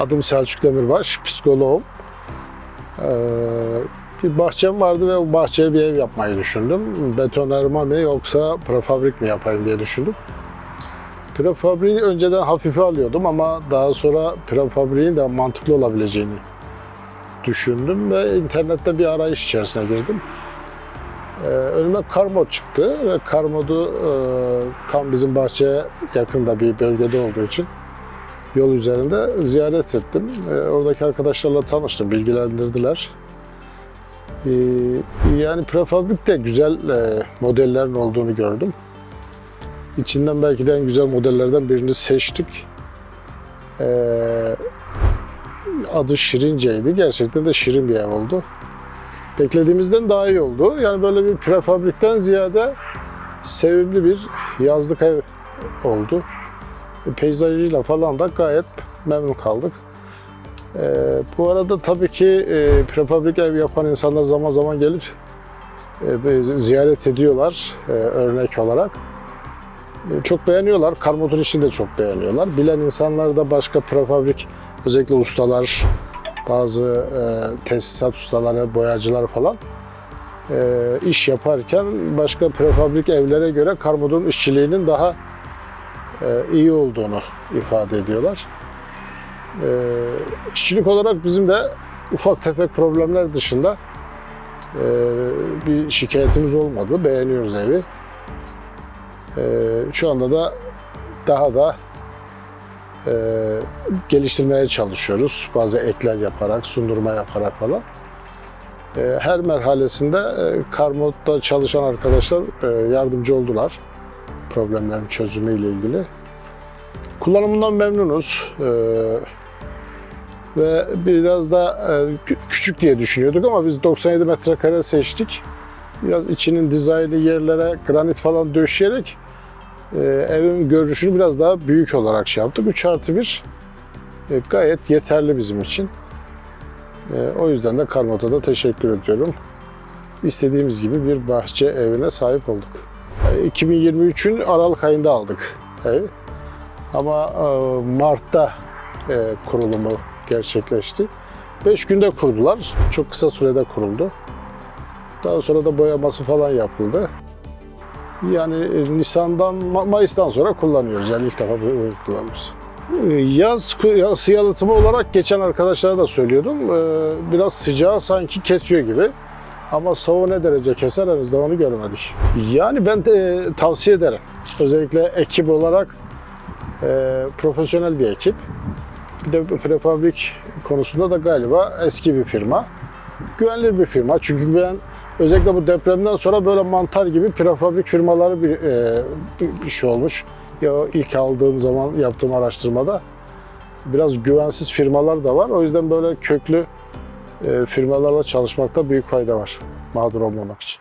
Adım Selçuk Demirbaş, psikoloğum. Ee, bir bahçem vardı ve o bahçeye bir ev yapmayı düşündüm. Betonarme mi yoksa prefabrik mi yapayım diye düşündüm. Prefabriği önceden hafife alıyordum ama daha sonra prefabriğin de mantıklı olabileceğini düşündüm ve internette bir arayış içerisine girdim. Ee, önüme Karmod çıktı ve Karmod'u e, tam bizim bahçeye yakında bir bölgede olduğu için yol üzerinde ziyaret ettim. Ee, oradaki arkadaşlarla tanıştım, bilgilendirdiler. Ee, yani prefabrikte güzel e, modellerin olduğunu gördüm. İçinden belki de en güzel modellerden birini seçtik. Ee, adı Şirince'ydi. Gerçekten de şirin bir ev oldu. Beklediğimizden daha iyi oldu. Yani böyle bir prefabrikten ziyade sevimli bir yazlık ev oldu. E, Peyzajıyla falan da gayet memnun kaldık. Ee, bu arada tabii ki e, prefabrik ev yapan insanlar zaman zaman gelip e, ziyaret ediyorlar e, örnek olarak. E, Çok beğeniyorlar. Karmotun işini de çok beğeniyorlar. Bilen insanlar da başka prefabrik özellikle ustalar, bazı e, tesisat ustaları, boyacılar falan e, iş yaparken başka prefabrik evlere göre Karmotun işçiliğinin daha e, iyi olduğunu ifade ediyorlar. E, işçilik olarak bizim de ufak tefek problemler dışında e, bir şikayetimiz olmadı. Beğeniyoruz evi. E, şu anda da daha da e, geliştirmeye çalışıyoruz. Bazı ekler yaparak, sundurma yaparak falan. E, her merhalesinde e, çalışan arkadaşlar e, yardımcı oldular problemlerin çözümüyle ilgili. Kullanımından memnunuz. E, ve biraz da e, kü- küçük diye düşünüyorduk ama biz 97 metrekare seçtik. Biraz içinin dizaynı yerlere granit falan döşeyerek e, evin görünüşünü biraz daha büyük olarak şey yaptık. 3 artı 1 e, gayet yeterli bizim için. E, o yüzden de Karmot'a da teşekkür ediyorum. İstediğimiz gibi bir bahçe evine sahip olduk. E, 2023'ün Aralık ayında aldık evi. Ama e, Mart'ta e, kurulumu gerçekleşti. 5 günde kurdular. Çok kısa sürede kuruldu. Daha sonra da boyaması falan yapıldı. Yani e, Nisan'dan, Ma- Mayıs'tan sonra kullanıyoruz. Yani ilk defa ürün kullanıyoruz. Yaz, yaz yalıtımı olarak geçen arkadaşlara da söylüyordum. Biraz sıcağı sanki kesiyor gibi. Ama soğuğu ne derece keser henüz de onu görmedik. Yani ben de tavsiye ederim. Özellikle ekip olarak e, profesyonel bir ekip. Bir de prefabrik konusunda da galiba eski bir firma. Güvenilir bir firma. Çünkü ben özellikle bu depremden sonra böyle mantar gibi prefabrik firmaları bir, e, bir- şey olmuş. Ya ilk aldığım zaman yaptığım araştırmada biraz güvensiz firmalar da var. O yüzden böyle köklü firmalarla çalışmakta büyük fayda var mağdur olmamak için.